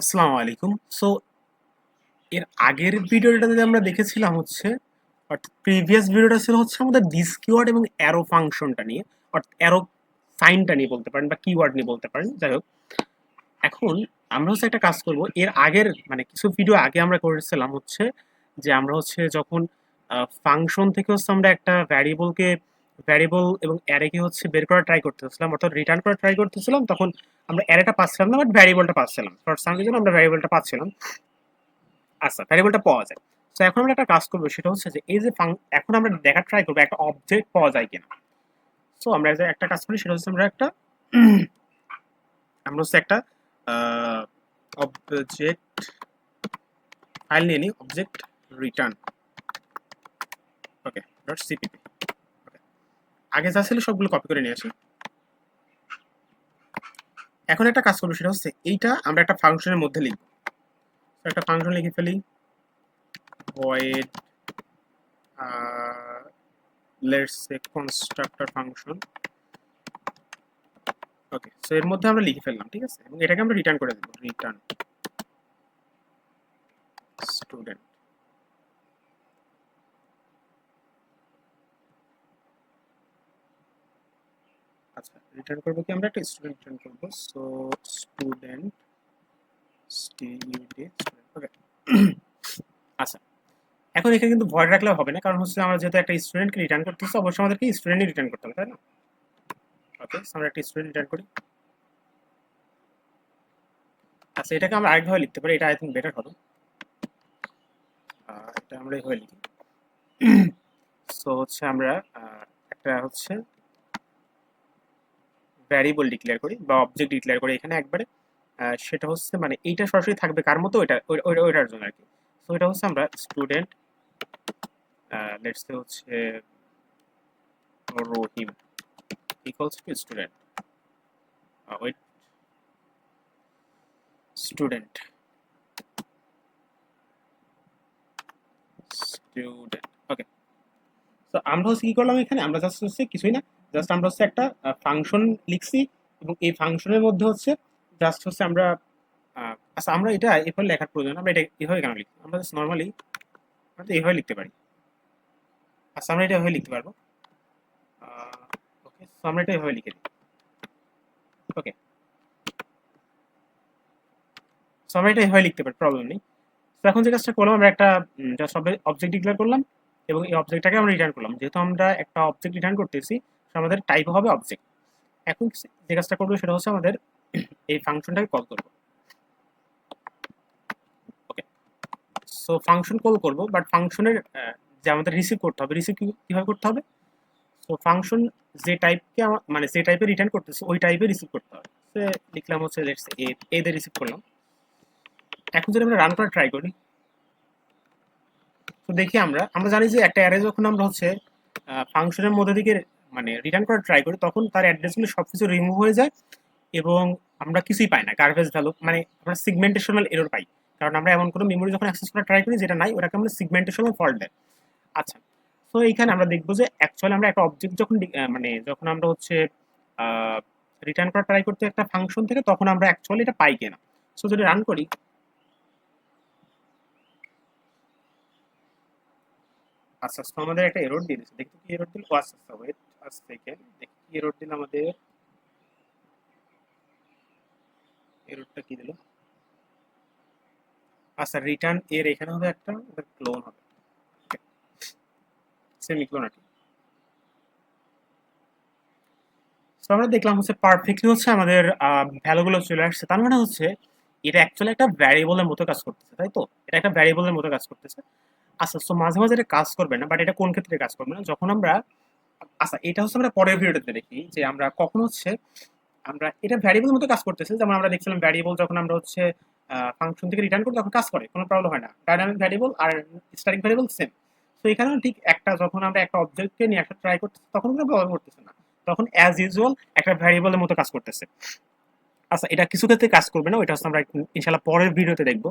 আসসালামু আলাইকুম। সো এর আগের ভিডিওটাতে আমরা দেখেছিলাম হচ্ছে, অর্থাৎ প্রিভিয়াস ভিডিওটা ছিল হচ্ছে আমাদের দিস কিওয়ার্ড এবং অ্যারো ফাংশনটা নিয়ে, অর্থাৎ অ্যারো সাইনটা নিয়ে বলতে পারেন বা কিওয়ার্ড নিয়ে বলতে পারেন, যাই হোক। এখন আমরা হচ্ছে একটা কাজ করব, এর আগের মানে কিছু ভিডিও আগে আমরা করেছিলাম হচ্ছে যে আমরা হচ্ছে যখন ফাংশন থেকে হচ্ছে আমরা একটা ভ্যারিয়েবলকে ভ্যারিয়েবল এবং অ্যারেকে হচ্ছে বের করা ট্রাই করতেছিলাম, অর্থাৎ রিটার্ন করা ট্রাই করতেছিলাম, তখন আমরা অ্যারেটা পাচ্ছিলাম না বাট ভ্যারিয়েবলটা পাচ্ছিলাম। ফর সাম রিজন আমরা ভ্যারিয়েবলটা পাচ্ছিলাম। আচ্ছা ভ্যারিয়েবলটা পাওয়া যায়। তো এখন আমরা একটা কাজ করব, সেটা হচ্ছে যে এই যে এখন আমরা দেখা ট্রাই করব, একটা অবজেক্ট পাওয়া যায় কিনা। সো আমরা যে একটা কাজ করি, সেটা হচ্ছে আমরা একটা আমরা হচ্ছে একটা অবজেক্ট ফাইল নিয়ে নিই object return okay dot CPP আগে যা ছিল সবগুলো কপি করে নিয়ে আসি। এখন একটা কাজ করব সেটা হচ্ছে এইটা আমরা একটা ফাংশনের মধ্যে লিখব। একটা ফাংশন লিখে ফেলি। Void uh, ওকে সো এর মধ্যে আমরা লিখে ফেললাম ঠিক আছে? এবং এটাকে আমরা রিটার্ন করে দেবো। রিটার্ন স্টুডেন্ট আচ্ছা রিটার্ন করব কি আমরা? একটা স্টুডেন্ট রিটার্ন করব। সো স্টুডেন্ট ওকে আচ্ছা এখন এখানে কিন্তু ভয় রাখলে হবে না, কারণ হচ্ছে আমরা যেহেতু একটা স্টুডেন্টকে রিটার্ন করতেছি অবশ্যই আমাদেরকে স্টুডেন্টই রিটার্ন করতে হবে, তাই না? ওকে আমরা একটা স্টুডেন্ট রিটার্ন করি। আচ্ছা এটাকে আমরা আরেকভাবে লিখতে পারি, এটা আই থিঙ্ক বেটার হবে। এটা আমরা এইভাবে লিখি। সো হচ্ছে আমরা একটা হচ্ছে ভ্যারিয়েবল ডিক্লেয়ার করি বা অবজেক্ট ডিক্লেয়ার করি এখানে একবারে সেটা হচ্ছে মানে এইটা সরাসরি থাকবে কার মতো? ওইটা, ওই- ওই- ওইটার জন্য আর কি তো এটা হচ্ছে আমরা স্টুডেন্ট লেটস সে হচ্ছে Rahim equals to student wait student student okay তো আমরা হচ্ছে কি করলাম এখানে? আমরা জাস্ট হচ্ছে কিছুই না জাস্ট আমরা হচ্ছে একটা ফাংশন লিখছি এবং এই ফাংশনের মধ্যে হচ্ছে জাস্ট হচ্ছে আমরা আচ্ছা আমরা এটা এভাবে লেখার প্রয়োজন আমরা এটা এভাবে কেন লিখি আমরা জাস্ট নর্মালি আমরা তো এভাবে লিখতে পারি। আচ্ছা আমরা এটা এভাবে লিখতে পারব। ওকে আমরা এটা এভাবে লিখে দিই। ওকে আমরা এটা এভাবে লিখতে পারি প্রবলেম নেই। তো এখন যে কাজটা করলাম, আমরা একটা জাস্ট অবজেক্ট ডিক্লেয়ার করলাম এবং এই অবজেক্টটাকে আমরা রিটার্ন করলাম। যেহেতু আমরা একটা অবজেক্ট রিটার্ন করতেছি আমাদের টাইপ হবে অবজেক্ট এখন যে কাজটা করব সেটা হচ্ছে আমাদের এই ফাংশনটাকে কল করব। ওকে সো ফাংশন কল করব বাট ফাংশনের যে আমাদের রিসিভ করতে হবে রিসিভ কীভাবে করতে হবে? সো ফাংশন যে টাইপকে মানে যে টাইপে রিটার্ন করতেছে, ওই টাইপে রিসিভ করতে হবে। সে লিখলাম হচ্ছে এ এ দিয়ে রিসিভ করলাম। এখন যদি আমরা রান করা ট্রাই করি, তো দেখি আমরা আমরা জানি যে একটা অ্যারে যখন আমরা হচ্ছে ফাংশনের মধ্যে দিকে মানে রিটার্ন করা ট্রাই করি, তখন তার অ্যাড্রেসগুলো সব কিছু রিমুভ হয়ে যায় এবং আমরা কিছুই পাই না গার্বেজ ভ্যালু মানে আমরা সিগমেন্টেশনাল এরর পাই। কারণ আমরা এমন কোনো মেমোরি যখন অ্যাক্সেস করা ট্রাই করি, যেটা নাই, ওটাকে আমরা সিগমেন্টেশনাল ফল্ট দেয়। আচ্ছা তো এইখানে আমরা দেখব যে অ্যাকচুয়ালি আমরা একটা অবজেক্ট যখন মানে যখন আমরা হচ্ছে রিটার্ন করা ট্রাই করতে একটা ফাংশন থেকে, তখন আমরা অ্যাকচুয়ালি এটা পাই কিনা। সো যদি রান করি আচ্ছা তো আমাদের একটা এরর দিয়ে দিচ্ছে দেখি কি এরর দিল? ও আচ্ছা আচ্ছা ওয়েট আজ সেকেন্ড দেখি কি এরর দিল আমাদের। এররটা কি দিল? আচ্ছা রিটার্ন এর এখানে হবে একটা, ওটা ক্লোন হবে। সেমি ক্লোন আর তো আমরা দেখলাম হচ্ছে পারফেক্টলি হচ্ছে আমাদের ভ্যালুগুলো চলে আসছে। তার মানে হচ্ছে, এটা অ্যাকচুয়ালি একটা ভ্যারিয়েবলের মতো কাজ করতেছে, তাই তো? এটা একটা ভ্যারিয়েবলের মতো কাজ করতেছে। আচ্ছা তো মাঝে মাঝে এটা কাজ করবে না বাট এটা কোন ক্ষেত্রে কাজ করবে না? যখন আমরা আচ্ছা এটা হচ্ছে আমরা পরের ভিডিওতে দেখি যে আমরা কখন হচ্ছে, আমরা এটা ভ্যারিয়েবল মতো কাজ করতেছে। যেমন আমরা দেখছিলাম ভ্যারিয়েবল যখন আমরা হচ্ছে ফাংশন থেকে রিটার্ন করি তখন কাজ করে, কোনো প্রবলেম হয় না। ডাইনামিক ভ্যারিয়েবল আর স্ট্যাটিক ভ্যারিয়েবল সেম তো এখানেও ঠিক একটা যখন আমরা একটা অবজেক্টকে নিয়ে একটা ট্রাই করতেছি, তখন কোনো প্রবলেম করতেছে না। তখন অ্যাজ ইউজুয়াল একটা ভ্যারিয়েবলের মতো কাজ করতেছে। আচ্ছা এটা কিছু ক্ষেত্রে কাজ করবে না ওইটা হচ্ছে আমরা ইনশাল্লাহ পরের ভিডিওতে দেখব।